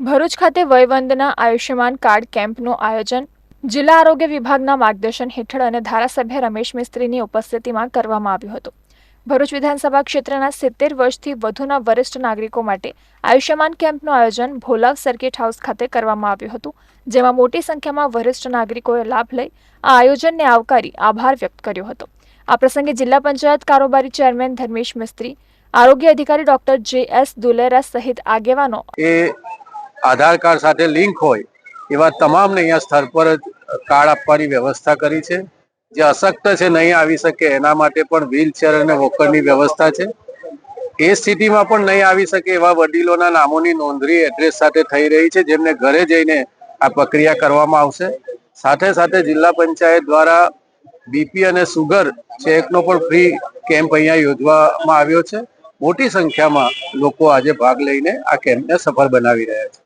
ભરૂચ ખાતે વયવંદના આયુષ્યમાન કાર્ડ કેમ્પનું આયોજન જિલ્લા આરોગ્ય વિભાગના માર્ગદર્શન હેઠળ અને ધારાસભ્ય રમેશ મિસ્ત્રીની ઉપસ્થિતિમાં કરવામાં આવ્યું હતું. ભરૂચ વિધાનસભા ક્ષેત્રના સિત્તેર વર્ષથી વધુના વરિષ્ઠ નાગરિકો માટે આયુષ્યમાન કેમ્પનું આયોજન ભોલાવ સર્કિટ હાઉસ ખાતે કરવામાં આવ્યું હતું, જેમાં મોટી સંખ્યામાં વરિષ્ઠ નાગરિકોએ લાભ લઈ આ આયોજનને આવકારી આભાર વ્યક્ત કર્યો હતો. આ પ્રસંગે જિલ્લા પંચાયત કારોબારી ચેરમેન ધર્મેશ મિસ્ત્રી, આરોગ્ય અધિકારી ડોક્ટર જે એસ દુલેરા સહિત આગેવાનો એ આધાર કાર્ડ સાથે લિંક હોય, એવા તમામને અહીંયા સ્થળ પર જ કાર્ડ આપવાની વ્યવસ્થા કરી છે. જે અશક્ત છે, નહીં આવી શકે, એના માટે પણ વ્હીલચેર અને વોકરની વ્યવસ્થા છે. એ સ્થિતિમાં પણ નહીં આવી શકે એવા વડીલોના નામોની નોંધણી એડ્રેસ સાથે થઈ રહી છે, જેમને ઘરે જઈને આ પ્રક્રિયા કરવામાં આવશે. સાથે સાથે જિલ્લા પંચાયત દ્વારા બીપી અને સુગર ચેકનો પણ ફ્રી કેમ્પ અહીંયા યોજવામાં આવ્યો છે. મોટી સંખ્યામાં લોકો આજે ભાગ લઈને આ કેમ્પને સફળ બનાવી રહ્યા છે.